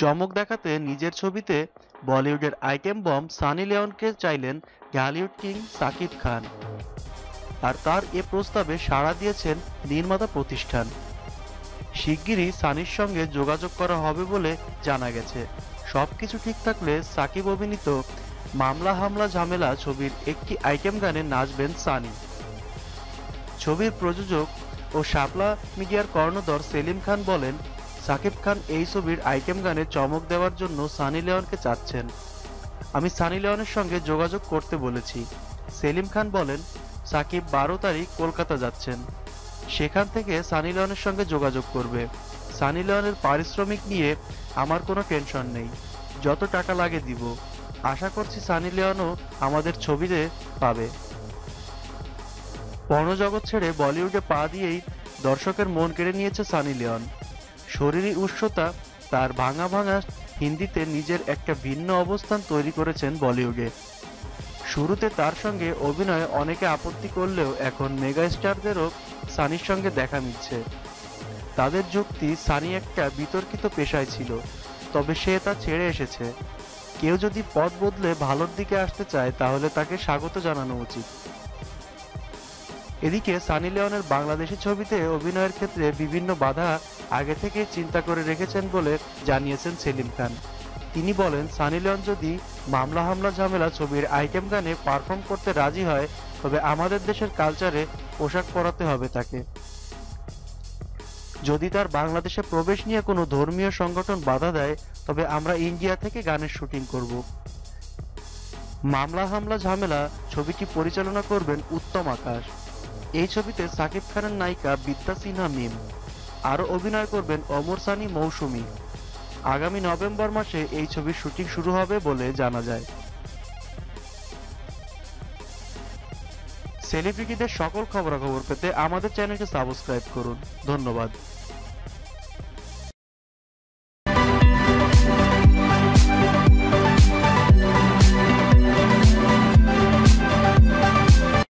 চমক দেখাতে নিজের ছবিতে বলিউডের আইটেম বম সানি লিওনকে চাইলেন ঢালিউড কিং সাকিব খান। আর তার এ প্রস্তাবে সাড়া দিয়েছেন নির্মাতা প্রতিষ্ঠান। শিগগিরই সানির সঙ্গে যোগাযোগ করা হবে বলে জানা গেছে। সবকিছু ঠিক থাকলে সাকিব অভিনীত মামলা হামলা ঝামেলা ছবির একটি আইটেম গানে নাচবেন সানি। ছবির প্রযোজক ও শাপলা মিডিয়ার কর্ণধর সেলিম খান বলেন সাকিব খান এই ছবির আইটেম গানে চমক দেওয়ার জন্য সানি লিওনকে চাচ্ছেন। আমি সানি লিওনের সঙ্গে যোগাযোগ করতে বলেছি। সেলিম খান বলেন, সাকিব বারো তারিখ কলকাতা যাচ্ছেন। সেখান থেকে সানি লিওনের সঙ্গে যোগাযোগ করবে। সানি লিওনের পারিশ্রমিক নিয়ে আমার কোনো টেনশন নেই। যত টাকা লাগে দিব। আশা করছি সানি লিওনও আমাদের ছবিতে পাবে। পর্ণজগৎ ছেড়ে বলিউডে পা দিয়েই দর্শকের মন কেড়ে নিয়েছে সানি লিওন। শরীরী উৎসতা তার ভাঙা ভাঙা হিন্দিতে নিজের একটা ভিন্ন অবস্থান তৈরি করেছেন বলিউডে। শুরুতে তার সঙ্গে অভিনয়ে অনেকে আপত্তি করলেও এখন মেগা স্টারদেরও সানির সঙ্গে দেখা মিলছে। তাদের যুক্তি সানি একটা বিতর্কিত পেশায় ছিল, তবে সে তা ছেড়ে এসেছে। কেউ যদি পথ বদলে ভালোর দিকে আসতে চায়, তাহলে তাকে স্বাগত জানানো উচিত। এদিকে সানি লিওনের বাংলাদেশি ছবিতে অভিনয়ের ক্ষেত্রে বিভিন্ন বাধা আগে থেকে চিন্তা করে রেখেছেন বলে জানিয়েছেন সেলিম খান। তিনি বলেন, সানি লিওন যদি মামলা হামলা ঝামেলা ছবির আইটেম গানে পারফর্ম করতে রাজি হয়, তবে আমাদের দেশের কালচারে পোশাক পরাতে হবে তাকে। যদি তার বাংলাদেশে প্রবেশ নিয়ে কোনো ধর্মীয় সংগঠন বাধা দেয়, তবে আমরা ইন্ডিয়া থেকে গানের শুটিং করব। মামলা হামলা ঝামেলা ছবিটি পরিচালনা করবেন উত্তম আকাশ। এই ছবিতে সাকিব খানের নায়িকা বিদ্যা সিনহা মিম। আরও অভিনয় করবেন অমর সানি মৌসুমী। আগামী নভেম্বর মাসে এই ছবির শুটিং শুরু হবে বলে জানা যায়। সেলিব্রিটিদের সকল খবরাখবর পেতে আমাদের চ্যানেলকে সাবস্ক্রাইব করুন। ধন্যবাদ।